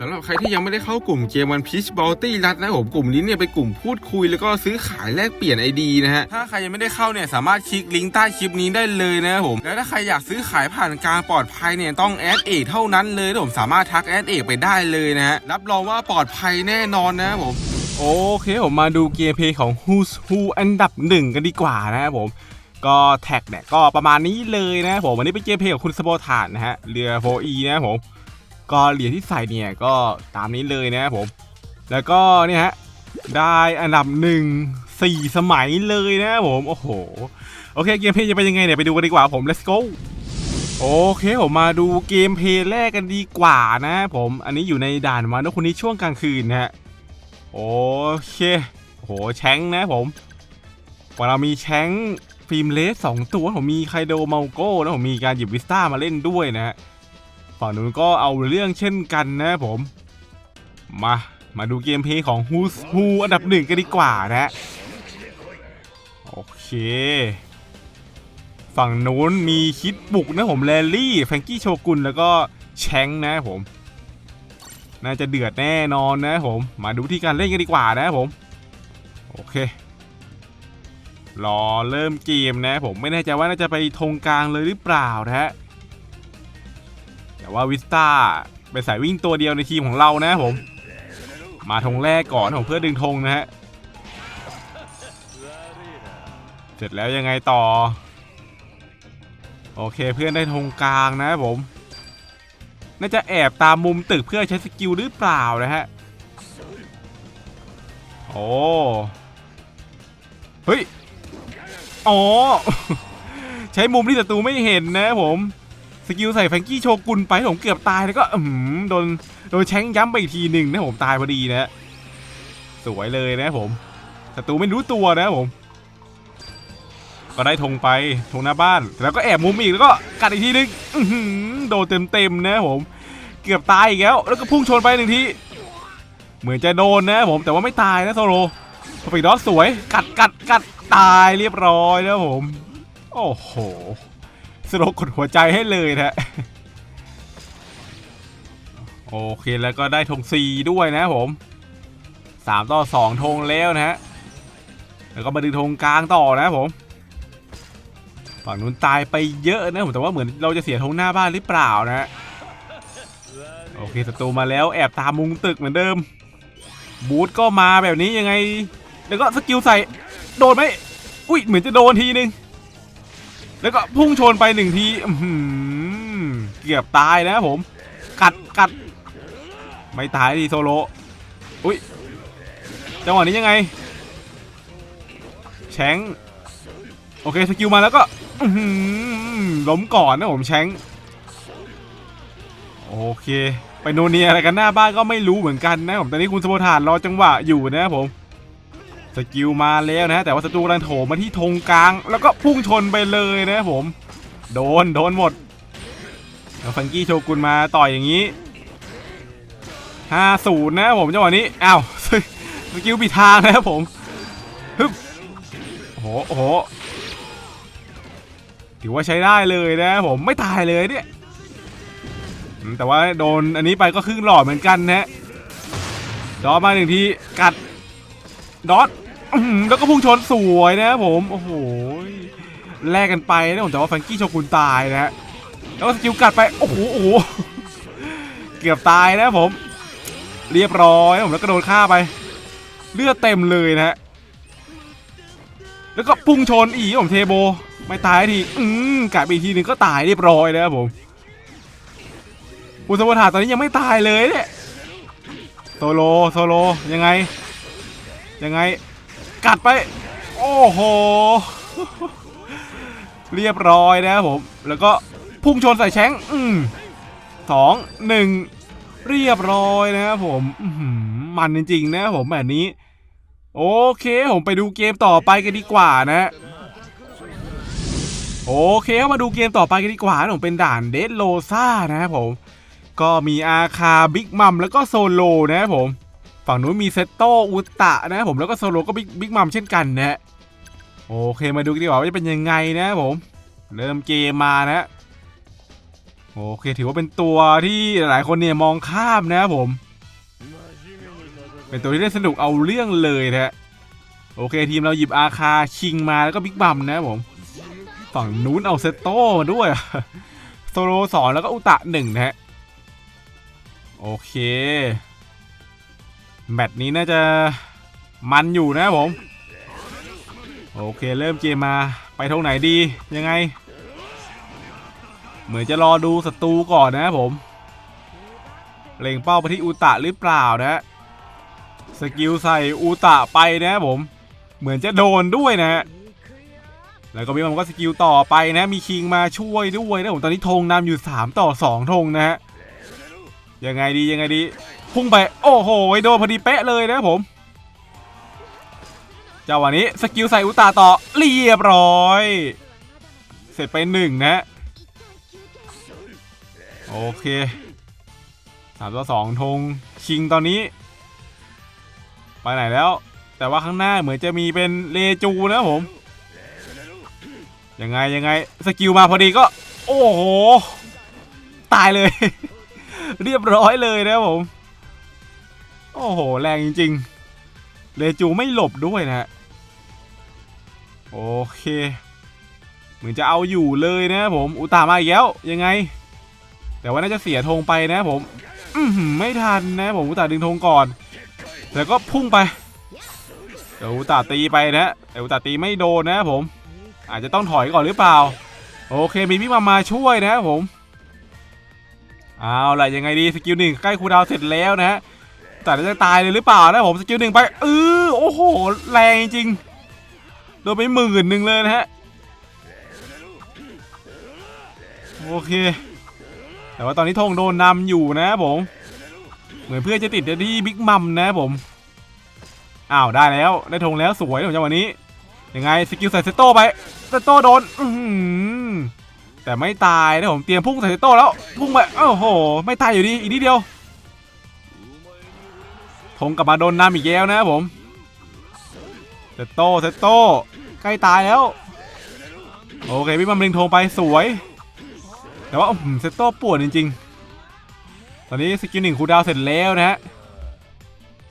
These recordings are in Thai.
สำหรับใครที่ยังไม่ได้เข้ากลุ่มเกมวันพีชบอลตี้รัดนะผมกลุ่มนี้เนี่ยเป็นกลุ่มพูดคุยแล้วก็ซื้อขายแลกเปลี่ยนไอดีนะฮะถ้าใครยังไม่ได้เข้าเนี่ยสามารถคลิกลิงก์ใต้คลิปนี้ได้เลยนะผมแล้วถ้าใครอยากซื้อขายผ่านการปลอดภัยเนี่ยต้องแอดเอกเท่านั้นเลยผมสามารถทักแอดเอกไปได้เลยนะฮะรับรองว่าปลอดภัยแน่นอนนะผมโอเคผมมาดูเกมเพลย์ของ Who's Who อันดับหนึ่งกันดีกว่านะครับผมก็แท็กเนี่ยก็ประมาณนี้เลยนะผมวันนี้เป็นเกมเพลย์ของคุณสโบทานนะฮะเรือโฟอีนะครับผม ก็เหรียญที่ใส่เนี่ยก็ตามนี้เลยนะครับผม แล้วก็เนี่ยฮะได้อันดับหนึ่งสี่สมัยเลยนะครับผมโอ้โหโอเคเกมเพย์จะเป็นยังไงเนี่ยไปดูกันดีกว่าผม let's go โอเคผมมาดูเกมเพย์แรกกันดีกว่านะผมอันนี้อยู่ในด่านมาโนคนนี้ช่วงกลางคืนนะฮะโอเคโหแชงนะผมว่าเรามีแชงฟิล์มเลสสองตัวผมมีไคโดเมาโก้แล้วผมมีการหยิบวิสต้ามาเล่นด้วยนะฮะ ฝั่งนู้นก็เอาเรื่องเช่นกันนะผม มามาดูเกมเพย์ของ Who's Who อันดับหนึ่งกันดีกว่านะโอเค ฝั่งนู้นมีคิดบุกนะผมแลลี่แฟงกี้โชกุนแล้วก็แชงนะผม น่าจะเดือดแน่นอนนะผม มาดูวิธีการเล่นกันดีกว่านะผม โอเค รอเริ่มเกมนะผมไม่แน่ใจว่าน่าจะไปธงกลางเลยหรือเปล่านะฮะ แต่ว่าวิสตาเป็นสายวิ่งตัวเดียวในทีมของเรานะผม มาธงแรกก่อนผมเพื่อดึงธงนะฮะ เสร็จแล้วยังไงต่อ โอเคเพื่อนได้ธงกลางนะผม น่าจะแอบตามมุมตึกเพื่อใช้สกิลหรือเปล่านะฮะ โอ้ เฮ้ย อ๋อ ใช้มุมที่ศัตรูไม่เห็นนะผม สกิลใส่แฟงกี้โชกุนไปผมเกือบตายแล้วก็อืมโดนโดนแชงย้ำไปอีกทีหนึ่งนะผมตายพอดีนะฮะสวยเลยนะผมศัตรูไม่รู้ตัวนะผม ก็ได้ธงไปธงหน้าบ้าน แล้วก็แอบมุมอีกแล้วก็กัดอีกทีนึงอื้อหือโดนเต็มๆนะผม เกือบตายอีกแล้ว แล้วก็พุ่งชนไปหนึ่งทีเหมือนจะโดนนะผมแต่ว่าไม่ตายนะโซโลสปีดดอสสวย กัดกัดกัดตายเรียบร้อยแล้วผม โอ้โห สโลกดหัวใจให้เลยนะโอเคแล้วก็ได้ธงซีด้วยนะผมสามต่อสองธงแล้วนะฮะแล้วก็มาดึงธงกลางต่อนะผมฝั่งนู้นตายไปเยอะนะผมแต่ว่าเหมือนเราจะเสียธงหน้าบ้านหรือเปล่านะฮะโอเคศัตรูมาแล้วแอบตามมุงตึกเหมือนเดิม บูทก็มาแบบนี้ยังไง แล้วก็สกิลใส่โดนไหมอุ้ยเหมือนจะโดนทีนึง แล้วก็พุ่งชนไปหนึ่งทีเกือบตายนะผม กัดกัด ไม่ตายดีโซโลอุ้ยจังหวะนี้ยังไง แชงโอเคสกิลมาแล้วก็ล้มก่อนนะผมแชงโอเค ไปโนเนียอะไรกันหน้าบ้านก็ไม่รู้เหมือนกันนะผมตอนนี้คุณสมบทานรอจังหวะอยู่นะผม สกิลมาแล้วนะแต่ว่าศัตรูกำลังโถมมาที่ธงกลาง แล้วก็พุ่งชนไปเลยนะผม โดนโดนหมดแล้วฟังกี้โชกุนมาต่อยอย่างนี้50นะครับผมจังหวะนี้อ้าวสกิลปิดทางนะครับผมฮึบโหโหถือว่าใช้ได้เลยนะผมไม่ตายเลยเนี่ย แต่ว่าโดนอันนี้ไปก็ครึ่งหลอดเหมือนกันนะดอมาหนึ่งทีกัดดอทอื้อหือ แล้วก็พุ่งชนสวยนะครับผม โอ้โห แลกกันไปนะผมแต่ว่าฟังกี้โชกุนตายนะฮะ แล้วก็สกิลกัดไป โอ้โห โอ้โห เกือบตายนะผม เรียบร้อยผมแล้วก็โดนฆ่าไป เลือดเต็มเลยนะฮะ แล้วก็พุ่งชนอีผมเทโบ ไม่ตายทีอืมกัดไปอีกทีหนึงก็ตายเรียบร้อยนะครับผมอุสมบทาตอนนี้ยังไม่ตายเลยเนี่ยโซโลโซโลยังไง ยังไง กัดไป โอ้โห เรียบร้อยนะครับผม แล้วก็พุ่งชนใส่แชงอืมสองหนึ่งเรียบร้อยนะครับผมมันจริงๆนะครับผมแบบนี้ โอเคผมไปดูเกมต่อไปกันดีกว่านะโอเคมาดูเกมต่อไปกันดีกว่านะผมเป็นด่านเดดโลซ่านะครับผม ก็มีอาคาบิ๊กมัมแล้วก็โซโลนะครับผม ฝั่งนู้นมีเซตโตอุตะนะผมแล้วก็โซโลก็บิ๊กบิ๊กมัมเช่นกันนะฮะโอเคมาดูกันดีกว่าว่าจะเป็นยังไงนะผม เริ่มเกมมานะโอเคถือว่าเป็นตัวที่หลายคนเนี่ยมองข้ามนะผม เป็นตัวที่ได้สนุกเอาเรื่องเลยนะโอเคทีมเราหยิบอาคาชิงมาแล้วก็บิ๊กบัมนะผมฝั่งนู้นเอาเซตโต้มาด้วยโซโลสองแล้วก็อุตะหนึ่งนะฮะโอเค แมตช์นี้น่าจะมันอยู่นะผม โอเคเริ่มเกมมาไปทางไหนดียังไง เหมือนจะรอดูศัตรูก่อนนะผมเล็งเป้าไปที่อุตะหรือเปล่านะสกิลใส่อุตะไปนะผม เหมือนจะโดนด้วยนะฮะแล้วก็มีมันก็สกิลต่อไปนะ มีคิงมาช่วยด้วยนะผมตอนนี้ธงนำอยู่ 3 ต่อ 2ธงนะฮะยังไงดียังไงดี พุ่งไป โอ้โหโดนพอดีเป๊ะเลยนะครับผมเจ้าวันนี้สกิลใส่อุตาต่อเรียบร้อย เสร็จไปหนึ่งนะ โอเคสามต่อสองธงคิงตอนนี้ ไปไหนแล้ว แต่ว่าข้างหน้าเหมือนจะมีเป็นเลจูนะผม ยังไงยังไงสกิลมาพอดีก็ โอ้โห ตายเลย เรียบร้อยเลยนะผม โอ้โห แรงจริง ๆ เลจูไม่หลบด้วยนะฮะโอเค เหมือนจะเอาอยู่เลยนะผม อุตามาอีกแล้ว ยังไง แต่ว่าน่าจะเสียธงไปนะผมอือหือไม่ทันนะผมอุตาดึงธงก่อน แล้วก็พุ่งไปเดี๋ยวอุตาตีไปนะแต่อุตาตีไม่โดนนะผม อาจจะต้องถอยก่อนหรือเปล่า โอเคมีพี่มามาช่วยนะผม เอาล่ะยังไงดีสกิลหนึ่งใกล้คูดาวเสร็จแล้วนะฮะ แต่จะตายเลยหรือเปล่านะผมสกิลหนึ่งไปเออโอ้โห แรงจริงโดนไปหมื่นหนึ่งเลยนะฮะ โอเค แต่ว่าตอนนี้ธงโดนนำอยู่นะผม เหมือนเพื่อจะติดที่บิ๊กมัมนะผม อ้าวได้แล้วได้ธงแล้วสวยของจังหวะนี้ยังไงสกิลใส่เซโต้ไปเซโต้โดนแต่ไม่ตายนะผมเตรียมพุ่งใส่เซโต้แล้วพุ่งไปโอ้โห ไม่ตายอยู่ดีอีกนิดเดียว ธงกลับมาโดนน้ำอีกแล้วนะครับผมเซโต้เซโต้ใกล้ตายแล้ว โอเคพี่มัมลิงธงไปสวย แต่ว่าอื้อหือเซโต้ปวดจริง ๆ ตอนนี้สกิลหนึ่งคูดาวเสร็จแล้วนะฮะ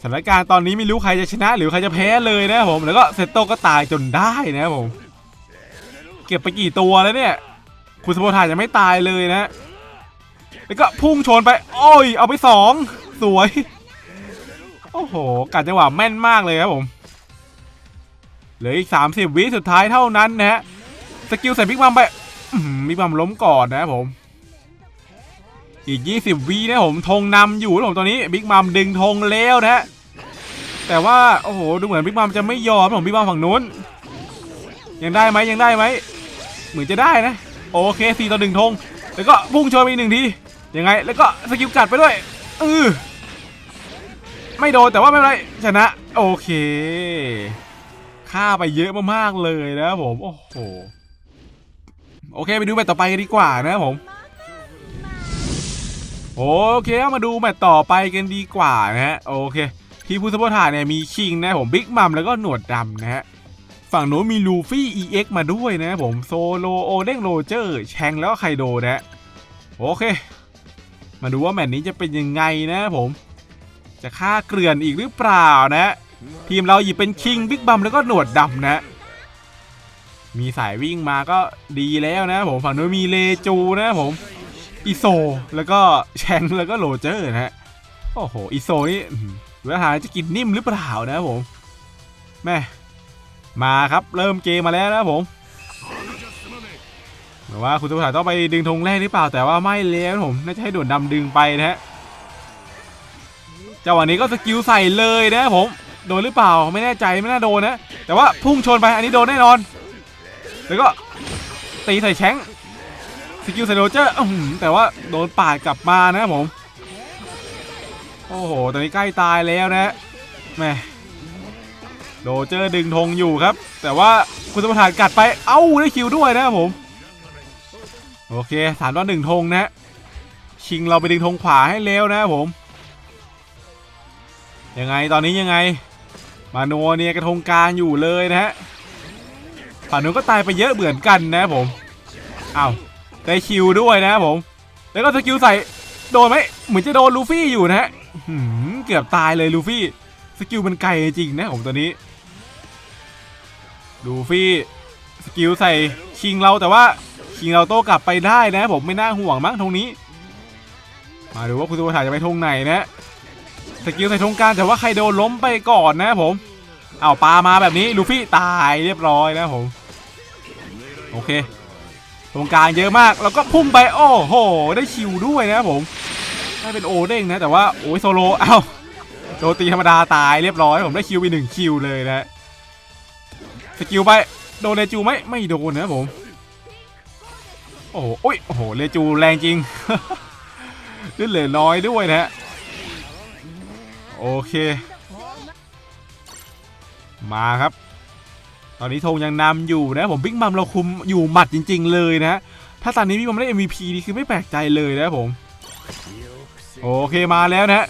สถานการณ์ตอนนี้ไม่รู้ใครจะชนะ หรือใครจะแพ้เลยนะครับผมแล้วก็เซตโตก็ตายจนได้นะครับผม เก็บไปกี่ตัวแล้วเนี่ย คุณสโมทายังไม่ตายเลยนะแล้วก็พุ่งชนไป โอ้ย เอาไปสองสวย โอ้โหกัดจังหวะแม่นมากเลยครับผมเหลืออีก 30 วิสุดท้ายเท่านั้นนะฮะสกิลใส่บิ๊กบัมไปบิ๊กบัมล้มก่อนนะครับผม อีก 20 วินะผมธงนำอยู่นะผมตอนนี้บิ๊กมัมดึงธงแล้วนะฮะแต่ว่าโอ้โหดูเหมือนบิ๊กมัมจะไม่ยอมผมบิ๊กมัมฝั่งนู้น ยังได้ไหมยังได้ไหมเหมือนจะได้นะ โอเคสี่ต่อหนึ่งธงแล้วก็พุ่งชนไปอีกหนึ่งทียังไง แล้วก็สกิลกัดไปด้วยเออ ไม่โดนแต่ว่าไม่เป็นไรชนะ โอเคฆ่าไปเยอะมากๆเลยนะผม โอ้โห โอเคไปดูแมตช์ต่อไปกันดีกว่านะผม โอเคมาดูแมตช์ต่อไปกันดีกว่านะฮะ โอเค ที่ผู้สปอร์ตาเนี่ยมีคิงนะผมบิ๊กมัมแล้วก็หนวดดำนะฮะ ฝั่งโน้นมีลูฟี่ EX มาด้วยนะผมโซโลโอเด้งโรเจอร์แชงแล้วก็ไคโดนะฮะโอเค มาดูว่าแมตช์นี้จะเป็นยังไงนะผม จะฆ่าเกลื่อนอีกหรือเปล่านะ ทีมเราหยิบเป็นคิงบิ๊กบัมแล้วก็หนวดดำนะ มีสายวิ่งมาก็ดีแล้วนะผมฝั่งโน้นมีเลจูนะผมอีโซแล้วก็แชงแล้วก็โรเจอร์นะฮะโอ้โหอีโซนี่เวลาจะกินนิ่มหรือเปล่านะผมแม่มาครับเริ่มเกมมาแล้วนะผมหรือว่าคุณตุกถ่ายต้องไปดึงธงแรกหรือเปล่าแต่ว่าไม่แล้วนะผมน่าจะให้ด่วนดำดึงไปนะฮะ จังหวะนี้ก็สกิลใส่เลยนะผมโดนหรือเปล่าไม่แน่ใจไม่น่าโดนนะ แต่ว่าพุ่งชนไปอันนี้โดนแน่นอน แล้วก็ตีใส่แชงสกิลไซโรเจอร์แต่ว่าโดนปาดกลับมานะผม โอ้โหตอนนี้ใกล้ตายแล้วนะแม่โรเจอร์ดึงธงอยู่ครับ แต่ว่าคุณสมรทานกัดไปเอ้าได้คิวด้วยนะผม โอเคสามต่อหนึ่งธงนะชิงเราไปดึงธงขวาให้แล้วนะผม ยังไงตอนนี้ยังไง มาโนเนี่ยกระทงกลางอยู่เลยนะฮะฝั่งนู้นก็ตายไปเยอะเหมือนกันนะผมอ้าวได้คิวด้วยนะผม แล้วก็สกิลใส่โดนไหมเหมือนจะโดนลูฟี่อยู่นะฮะเกือบตายเลยลูฟี่สกิลมันไกลจริงนะผมตัวนี้ดูฟี่สกิลใส่คิงเราแต่ว่าคิงเราโต้กลับไปได้นะผมไม่น่าห่วงมั้งตรงนี้ มาดูว่าคุณตัวถ่ายจะไปทงไหนนะ สกิลใส่ทงการแต่ว่าใครโดนล้มไปก่อนนะผมเอาปลามาแบบนี้ลูฟี่ตายเรียบร้อยนะผมโอเคตรงกลางเยอะมากแล้วก็พุ่งไปโอ้โห ได้คิวด้วยนะผมได้เป็นโอเด้งนะแต่ว่าโอ้ยโซโลเอ้าโดนตีธรรมดาตายเรียบร้อย ผมได้คิวไปหนึ่งคิวเลยนะสกิลไปโดนเลจูไหมไม่โดนนะผมโอ้โหโอ้ยโอ้โหเลจูแรงจริงเลือดเหลือน้อยด้วยนะฮะ โอเค มาครับ ตอนนี้ธงยังนำอยู่นะผมบิ๊กมัมเราคุมอยู่หมัดจริง ๆ เลยนะถ้าตอนนี้บิ๊กมัมได้ MVP นี่คือไม่แปลกใจเลยนะผม โอเคมาแล้วนะ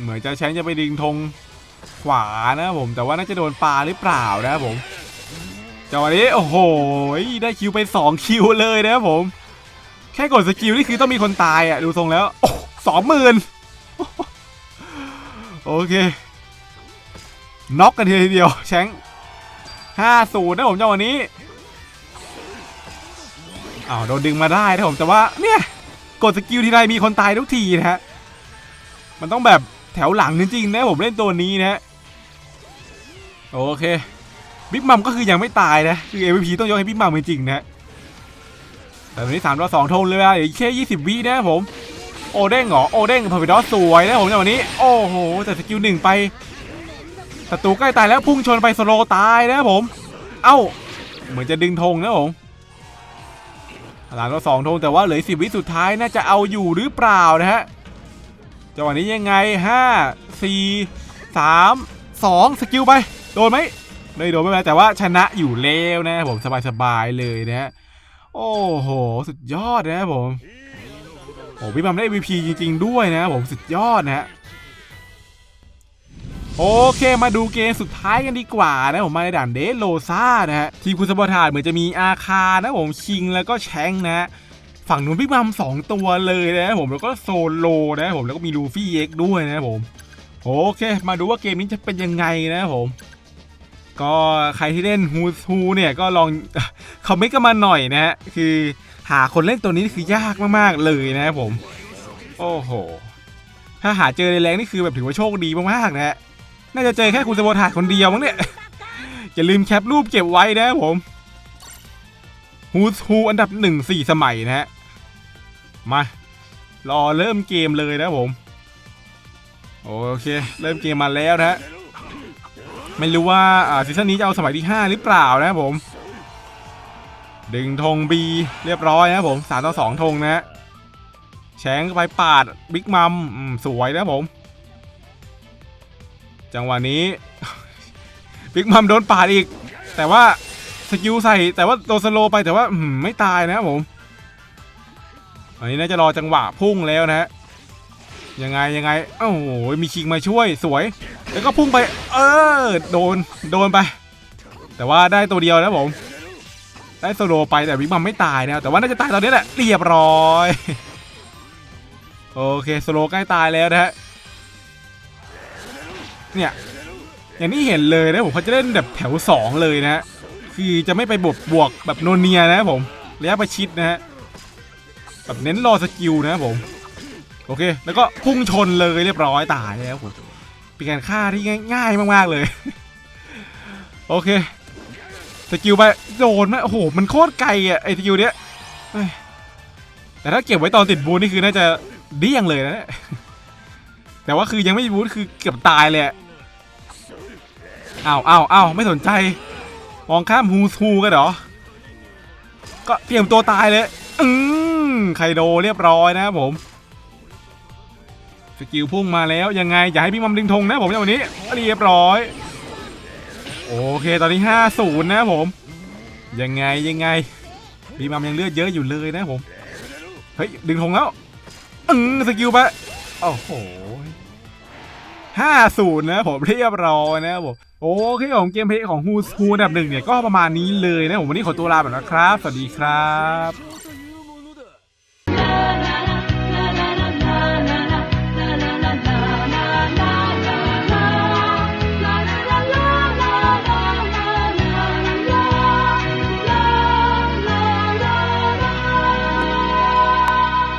เหมือนจะแชงจะไปดึงธงขวานะผมแต่ว่าน่าจะโดนปลาหรือเปล่านะผมจังหวะนี้โอ้โหได้คิวไป 2 คิวเลยนะผม แค่กดสกิลนี่คือต้องมีคนตายอะดูทรงแล้วสองหมื่น โอเคน็อกกันทีเดียวแชงห้าศูนย์นะผมจังหวะนี้อ้าวโดนดึงมาได้นะผมแต่ว่าเนี่ยกดสกิลทีไรมีคนตายทุกทีนะฮะมันต้องแบบแถวหลังจริงๆนะผมเล่นตัวนี้นะโอเคบิ๊กมัมก็คือยังไม่ตายนะคือ MVP ต้องยกให้บิ๊กมัมจริงๆนะแต่ตอนนี้สามต่อสองทงเลยอะเดี๋ยวอีกแค่ยี่สิบวินะผม โอเด้งเหรอโอเด้งพอไปดอสสวยนะผมจังหวะนี้ โอ้โหแต่สกิลหนึ่งไปศัตรูใกล้ตายแล้วพุ่งชนไปสโลตายนะผม เอ้า เหมือนจะดึงธงนะผมหลังเราสองธงแต่ว่าเหลือสิบวิสุดท้ายน่าจะเอาอยู่หรือเปล่านะฮะจังหวะนี้ยังไงห้าสี่สามสองสกิลไป โดนไหมไม่โดนไม่เป็นไรแต่ว่าชนะอยู่แล้วนะผมสบายๆเลยนะฮะโอ้โห สุดยอดนะผม โอ้พี่บัมได้ MVP จริง ๆ ด้วยนะผมสุดยอดนะฮะโอเคมาดูเกมสุดท้ายกันดีกว่านะผมมาในด่านเดสโลซ่านะฮะทีมคุณสปอร์ตเหมือนจะมีอาคานะผมคิงแล้วก็แชงนะ ฝั่งนู้นพี่บัมสองตัวเลยนะผมแล้วก็โซโลนะผมแล้วก็มีลูฟี่เอ็กด้วยนะผมโอเค มาดูว่าเกมนี้จะเป็นยังไงนะผมก็ใครที่เล่นฮูฮูเนี่ยก็ลองคอมเมนต์กันมาหน่อยนะฮะคือ หาคนเล่นตัวนี้คือยากมากๆเลยนะผม โอ้โห ถ้าหาเจอในแรงนี่คือแบบถือว่าโชคดีมากๆนะฮะ น่าจะเจอแค่คุณสมบูรณ์ถ่าคนเดียวมั้งเนี่ย อย่าลืมแคปรูปเก็บไว้นะผมฮูฮูอันดับหนึ่งสี่สมัยนะฮะ มา รอเริ่มเกมเลยนะผม โอเค เริ่มเกมมาแล้วนะฮะ ไม่รู้ว่าอ่าซีซั่นนี้จะเอาสมัยที่ 5 หรือเปล่านะครับผม ดึงธงบีเรียบร้อยนะครับผม3ต่อ2ธงนะฮะแชงไปปาดบิ๊กมัมสวยนะผม จังหวะนี้บิ๊กมัมโดนปาดอีก แต่ว่าสกิลใส่แต่ว่าโดนสโลไปแต่ว่าไม่ตายนะผมอันนี้น่าจะรอจังหวะพุ่งแล้วนะฮะยังไงยังไงโอ้โหมีคิงมาช่วยสวย แล้วก็พุ่งไป เออโดนโดนไป แต่ว่าได้ตัวเดียวนะผม ได้สโลไปแต่บิ๊กมัมไม่ตายนะแต่ว่าน่าจะตายตอนนี้แหละเรียบร้อยโอเคสโลใกล้ตายแล้วนะฮะเนี่ยอย่างที่เห็นเลยนะผมเขาจะเล่นแบบแถว 2 เลยนะฮะคือจะไม่ไปบวกบวกแบบโนเนียนะผมระยะประชิดนะฮะแบบเน้นรอสกิลนะผมโอเค แล้วก็พุ่งชนเลยเรียบร้อยตายแล้วผมเป็นการฆ่าที่ง่ายๆมากๆเลย โอเค กิลไปโดนไหมโอ้โห มันโคตรไกลอะไอสกิลเนี้ยแต่ถ้าเก็บไว้ตอนติดบูนนี่คือน่าจะเดี้ยงเลยนะ แต่ว่าคือยังไม่บูนคือเกือบตายเลยอะอ้าวอ้าวอ้าวไม่สนใจ มองข้ามฮูฮูกันเหรอ ก็เตรียมตัวตายเลย อืมไคโดเรียบร้อยนะครับผมสกิลพุ่งมาแล้วยังไงอย่าให้พี่มัมดึงธงนะผมในวันนี้เรียบร้อย โอเคตอนนี้ 5 0 นะครับผม ยังไงยังไงพี่มัมยังเลือดเยอะอยู่เลยนะผม เฮ้ย ดึงธงแล้วอืมสกิลไปโอ้โหห้าศูนย์นะผมเรียบร้อยนะผมโอเคผมเกมเพลย์ของฮูสฮูอันดับหนึ่งเนี่ยก็ประมาณนี้เลยนะผมวันนี้ขอตัวลาไปแล้วครับ สวัสดีครับ